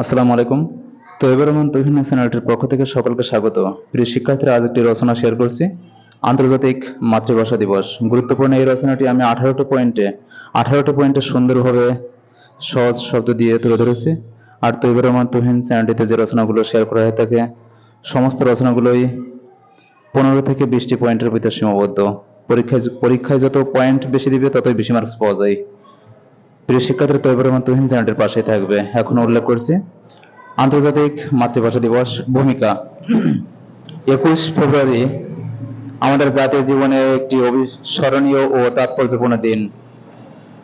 আসসালামু আলাইকুম। তো এবার রহমান তহিন চ্যানেলটির পক্ষ থেকে সকলকে স্বাগত। প্রিয় শিক্ষার্থীরা, আজ একটি রচনা শেয়ার করছি। আন্তর্জাতিক মাতৃভাষা দিবস। গুরুত্বপূর্ণ এই রচনাটি আমি আঠারোটা পয়েন্টে, আঠারোটি পয়েন্টে সুন্দরভাবে সহজ শব্দ দিয়ে তুলে ধরেছি। আর তৈবুর রহমান তুহিন চ্যানেলটিতে যে রচনাগুলো শেয়ার করা হয়ে থাকে, সমস্ত রচনাগুলোই পনেরো থেকে বিশটি পয়েন্টের ভিতরে সীমাবদ্ধ। পরীক্ষায় পরীক্ষায় যত পয়েন্ট বেশি দিবে, ততই বেশি মার্কস পাওয়া যায়। প্রিয় শিক্ষার্থী তৈবুর রহমান তুহিন চ্যানেলটির পাশেই থাকবে। এখন উল্লেখ করছি, আন্তর্জাতিক মাতৃভাষা দিবস ভূমিকা। একুশ ফেব্রুয়ারি আমাদের জাতীয় জীবনে একটি অবিস্মরণীয় ও তাৎপর্যপূর্ণ দিন।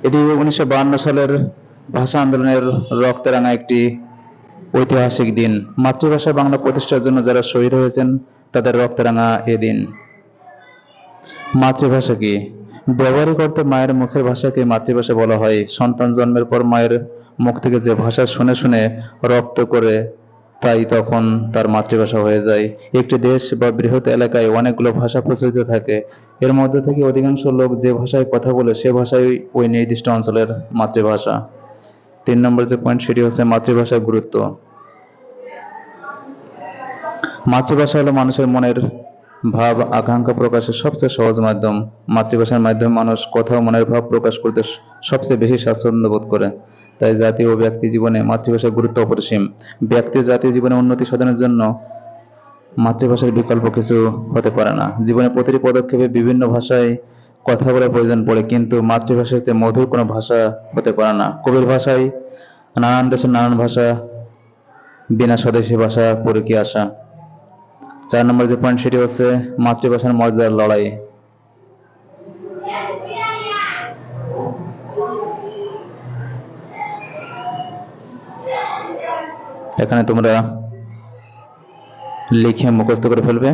এটি উনিশশো সালের ভাষা আন্দোলনের রক্তে রাঙা একটি ঐতিহাসিক দিন। মাতৃভাষা বাংলা প্রতিষ্ঠার জন্য যারা শহীদ হয়েছেন, তাদের রক্তে রাঙা এ দিন। মাতৃভাষা কি? ব্যবহারিক অর্থে মায়ের মুখের ভাষাকে মাতৃভাষা বলা হয়। সন্তান জন্মের পর মায়ের মুখ থেকে যে ভাষা শুনে শুনে রপ্ত করে তাই তখন তার মাতৃভাষা হয়ে যায়। একটি দেশ বা বৃহৎ এলাকায় অনেকগুলো ভাষা প্রচলিত থাকে। এর মধ্যে থেকে অধিকাংশ লোক যে ভাষায় কথা বলে সে ভাষাই ওই নির্দিষ্ট অঞ্চলের মাতৃভাষা। তিন নম্বর যে পয়েন্ট সেটি হচ্ছে মাতৃভাষার গুরুত্ব। মাতৃভাষা হলো মানুষের মনের ভাব, আকাঙ্ক্ষা প্রকাশের সবচেয়ে সহজ মাধ্যম। মাতৃভাষার মাধ্যমে মানুষ কথা ও মনের ভাব প্রকাশ করতে সবচেয়ে বেশি স্বাচ্ছন্দ্য বোধ করে। তাই জাতি ও ব্যক্তি জীবনে মাতৃভাষার গুরুত্ব অপরিসীম। ব্যক্তি জাতীয় জীবনে উন্নতি সাধনের জন্য মাতৃভাষার বিকল্প কিছু হতে পারে না। জীবনে প্রতিটি পদক্ষেপে বিভিন্ন ভাষায় কথা বলার প্রয়োজন পড়ে, কিন্তু মাতৃভাষার চেয়ে মধুর কোনো ভাষা হতে পারে না। কবির ভাষায় নানান দেশের নানান ভাষা, বিনা স্বদেশী ভাষা পড়ে কি আসা। চার নম্বর যে পয়েন্ট সেটি হচ্ছে মাতৃভাষার মর্যাদার লড়াই। এখানে তোমরা লিখে মুখস্থ করে ফেলবে।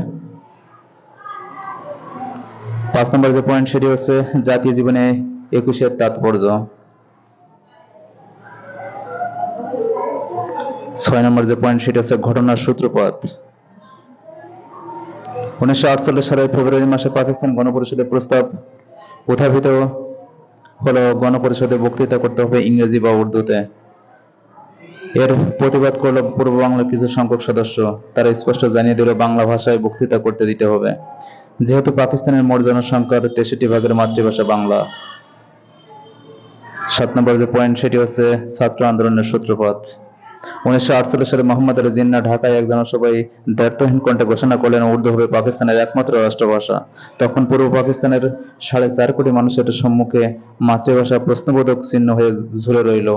পাঁচ নম্বর যে পয়েন্ট সেটি হচ্ছে জাতীয় জীবনে একুশের তাৎপর্য। ছয় নম্বর যে পয়েন্ট সেটি হচ্ছে ঘটনার সূত্রপাত। উনিশশো আটচল্লিশ সালের ফেব্রুয়ারি মাসে পাকিস্তান গণপরিষদের প্রস্তাব উত্থাপিত হলো গণপরিষদে বক্তৃতা করতে হবে ইংরেজি বা উর্দুতে। এর প্রতিবাদ করল পূর্ব বাংলার কিছু সংখ্যক সদস্য। তারা স্পষ্ট জানিয়ে দিল, বাংলা ভাষায় বক্তৃতা করতে দিতে হবে। যেহেতু পাকিস্তানের মোট জনসংখ্যার তেষট্টি ভাগের মাতৃভাষা বাংলা। সাত নম্বর যে পয়েন্ট সেটি হচ্ছে ছাত্র আন্দোলনের সূত্রপাত। উনিশশো আটচল্লিশ সালে মোহাম্মদ আলী জিন্না ঢাকায় এক জনসভায় দায়িত্বহীন কণ্ঠে ঘোষণা করলেন উর্দু হবে পাকিস্তানের একমাত্র রাষ্ট্রভাষা। তখন পূর্ব পাকিস্তানের সাড়ে চার কোটি মানুষের সম্মুখে মাতৃভাষা প্রশ্নবোধক চিহ্ন হয়ে ঝুলে রইল।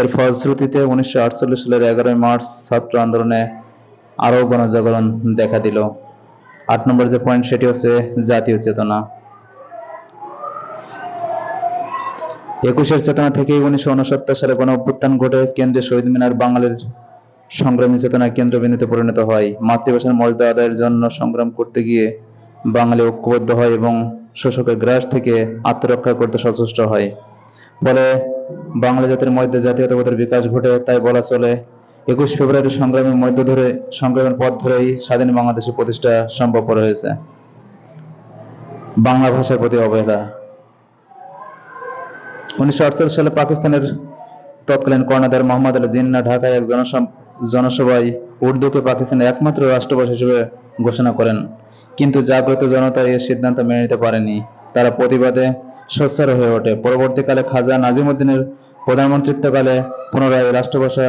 এর ফলশ্রুতিতে উনিশশো আটচল্লিশ সালের এগারোই মার্চ ছাত্র আন্দোলনে আরও গণজাগরণ দেখা দিল। আট নম্বর যে পয়েন্ট সেটি হচ্ছে জাতীয় চেতনা। একুশের চেতনা থেকেই উনিশশো উনসত্তর সালে গণ অভ্যুত্থান ঘটে। কেন্দ্রীয় শহীদ মিনার বাঙালির সংগ্রামী চেতনার কেন্দ্রবিন্দুতে পরিণত হয়। মাতৃভাষার মর্যাদা আদায়ের জন্য সংগ্রাম করতে গিয়ে বাঙালি ঐক্যবদ্ধ হয় এবং শোষকের গ্রাস থেকে আত্মরক্ষা করতে সচেষ্ট হয়। ফলে বাংলা জাতির মধ্যে জাতীয়তাবাদের বিকাশ ঘটে, তাই বলা চলে, একুশ ফেব্রুয়ারি সংগ্রামের মধ্য ধরে, সংগ্রামের পথ ধরেই স্বাধীন বাংলাদেশের প্রতিষ্ঠা সম্ভবপর হয়েছে। বাংলা ভাষার প্রতি অবহেলা। উনিশশো আটচল্লিশ সালে পাকিস্তানের তৎকালীন কর্ণধার মোহাম্মদ আলী জিন্না ঢাকায় এক জনসভায় উর্দুকে পাকিস্তানের একমাত্র রাষ্ট্রভাষা হিসেবে ঘোষণা করেন। কিন্তু জাগ্রত জনতা এই সিদ্ধান্ত মেনে নিতে পারেনি। তারা প্রতিবাদে সোচ্চার হয়ে ওঠে। পরবর্তীকালে খাজা নাজিমুদ্দিনের প্রধানমন্ত্রিত্বকালে পুনরায় রাষ্ট্রভাষা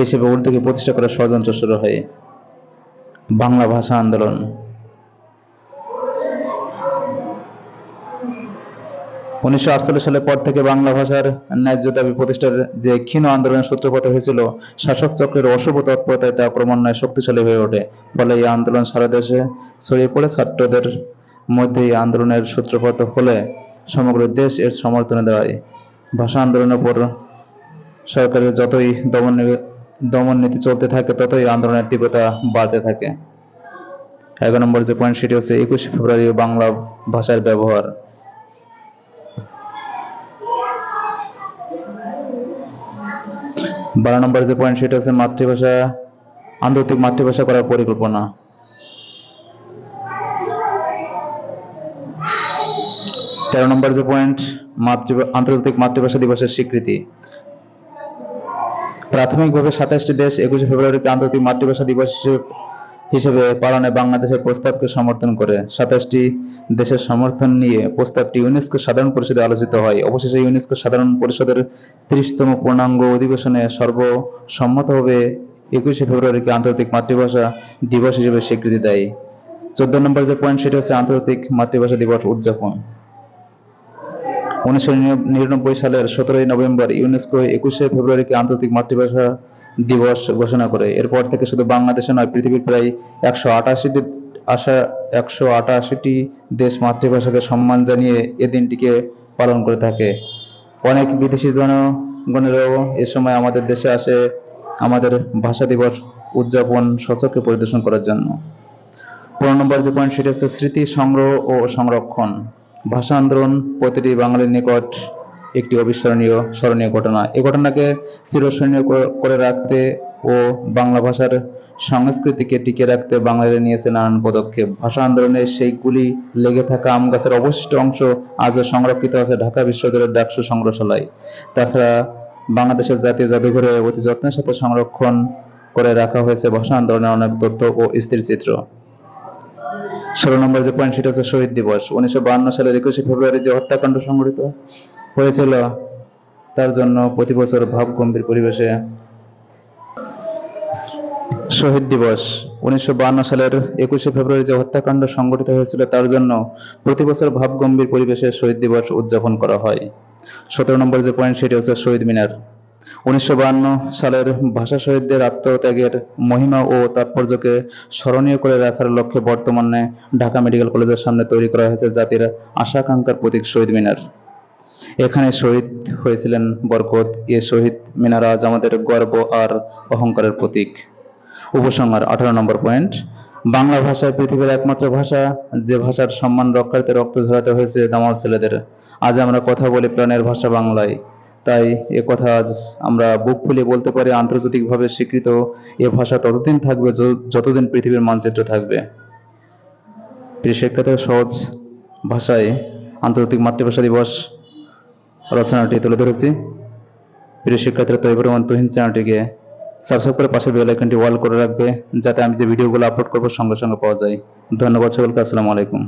হিসেবে উর্দুকে প্রতিষ্ঠা করার ষড়যন্ত্র শুরু হয়। বাংলা ভাষা আন্দোলন। উনিশশো আটচল্লিশ সালের পর থেকে বাংলা ভাষার ন্যায্য দাবি প্রতিষ্ঠার যে ক্ষীণ আন্দোলনের সূত্রপাত হয়েছিল, শাসক চক্রের অশুভ তৎপরতায় তা ক্রমান্বয়ে শক্তিশালী হয়ে ওঠে। ফলে এই আন্দোলন সারা দেশে ছড়িয়ে পড়ে। ছাত্রদের মধ্যে এই আন্দোলনের সূত্রপাত হলে সমগ্র দেশ এর সমর্থনে দেয়। ভাষা আন্দোলনের উপর সরকারের যতই দমন দমন নীতি চলতে থাকে, ততই আন্দোলনের তীব্রতা বাড়তে থাকে। এগারো নম্বর যে পয়েন্ট সেটি হচ্ছে একুশে ফেব্রুয়ারি বাংলা ভাষার ব্যবহার। বারো নম্বর যে পয়েন্ট সেটা হচ্ছে মাতৃভাষা, আন্তর্জাতিক মাতৃভাষা করার পরিকল্পনা। তেরো নম্বর যে পয়েন্ট মাতৃ, আন্তর্জাতিক মাতৃভাষা দিবসের স্বীকৃতি। প্রাথমিকভাবে সাতাশটি দেশ একুশে ফেব্রুয়ারিকে আন্তর্জাতিক মাতৃভাষা দিবস হিসেবে- হিসেবে পালনে বাংলাদেশের প্রস্তাবকে সমর্থন করে। সাতাশটি দেশের সমর্থন নিয়ে প্রস্তাবটি ইউনেস্কো সাধারণ পরিষদে আলোচিত হয়। অবশেষে ইউনেস্কো সাধারণ পরিষদের ত্রিশতম পূর্ণাঙ্গ অধিবেশনে সর্বসম্মতভাবে একুশে ফেব্রুয়ারিকে আন্তর্জাতিক মাতৃভাষা দিবস হিসেবে স্বীকৃতি দেয়। চোদ্দ নম্বর যে পয়েন্ট, সেটা হচ্ছে আন্তর্জাতিক মাতৃভাষা দিবস উদযাপন। উনিশশো নিরানব্বই সালের সতেরোই নভেম্বর ইউনেস্কো একুশে ফেব্রুয়ারিকে আন্তর্জাতিক মাতৃভাষা দিবস ঘোষণা করে। এরপর থেকে শুধু বাংলাদেশে নয়, পৃথিবীর প্রায় একশো আটাশিটি আশা, একশো আটাশিটি দেশ মাতৃভাষাকে সম্মান জানিয়ে এ দিনটিকে পালন করে থাকে। অনেক বিদেশি জনগণেরও এ সময় আমাদের দেশে আসে আমাদের ভাষা দিবস উদযাপন সচক্ষে পরিদর্শন করার জন্য। পনেরো নম্বর যে পয়েন্ট সেটা হচ্ছে স্মৃতি সংগ্রহ ও সংরক্ষণ। ভাষা আন্দোলন প্রতিটি বাঙালির নিকট একটি অবিস্মরণীয় স্মরণীয় ঘটনা। এই ঘটনাকে চিরস্মরণীয় করে- রাখতে ও বাংলা ভাষার সংস্কৃতিকে টিকে রাখতে বাঙালিরা নিয়েছে নানান পদক্ষেপ। ভাষা আন্দোলনে সেইগুলি লেগে থাকা আম গাছের অবশিষ্ট অংশ আজও সংরক্ষিত আছে ঢাকা বিশ্ববিদ্যালয়ের ডাকসু সংগ্রহশালায় তাছাড়া বাংলাদেশের জাতীয় জাদুঘরে অতি যত্নের সাথে সংরক্ষণ করে রাখা হয়েছে ভাষা আন্দোলনের অনেক তথ্য ও স্থিরচিত্র ষোলো নম্বর যে পয়েন্ট সেটা হচ্ছে শহীদ দিবস। উনিশশো সালের একুশে ফেব্রুয়ারি যে হত্যাকাণ্ড সংঘটিত হয়েছিল তার জন্য প্রতি বছর ভাব গম্ভীর পরিবেশে। শহীদ দিবস, উনিশশো সালের একুশে ফেব্রুয়ারি যে হত্যাকাণ্ড সংঘটিত হয়েছিল, তার জন্য প্রতি বছর ভাব গম্ভীর পরিবেশে শহীদ দিবস উদযাপন করা হয়। সতেরো নম্বর যে পয়েন্ট সেটি হচ্ছে শহীদ মিনার। উনিশশো সালের ভাষা শহীদদের আত্মত্যাগের মহিমা ও তাৎপর্যকে স্মরণীয় করে রাখার লক্ষ্যে বর্তমানে ঢাকা মেডিকেল কলেজের সামনে তৈরি করা হয়েছে জাতির আশাকাঙ্ক্ষার প্রতীক শহীদ মিনার। এখানে শহীদ হয়েছিলেন বরকত। এ শহীদ মিনার আজ আমাদের গর্ব আর অহংকারের প্রতীক। উপসংহার, আঠারো নম্বর পয়েন্ট। বাংলা ভাষায় পৃথিবীর একমাত্র ভাষা। যে ভাষার সম্মান রক্ষার্থে রক্ত ঝরাতে হয়েছে দামাল ছেলেদের। আজ আমরা কথা বলি প্রাণের ভাষা বাংলায়। তাই এ কথা আজ আমরা বুক ফুলিয়ে বলতে পারি আন্তর্জাতিকভাবে স্বীকৃত। এ ভাষা ততদিন থাকবে যতদিন পৃথিবীর মানচিত্র থাকবে। শিক্ষার্থীরা, সহজ ভাষায় আন্তর্জাতিক মাতৃভাষা দিবস রচনাটি তুলে ধরেছি। প্রিয় শিক্ষার্থীরা তৈবর তুহিন চ্যানেলটিকে সাবস্ক্রাইব করে পাশে বেল আইকনটি অল করে রাখবে, যাতে আমি যে ভিডিওগুলো আপলোড করব সঙ্গে সঙ্গে পাওয়া যায়। ধন্যবাদ সকলকে, আসসালামু আলাইকুম।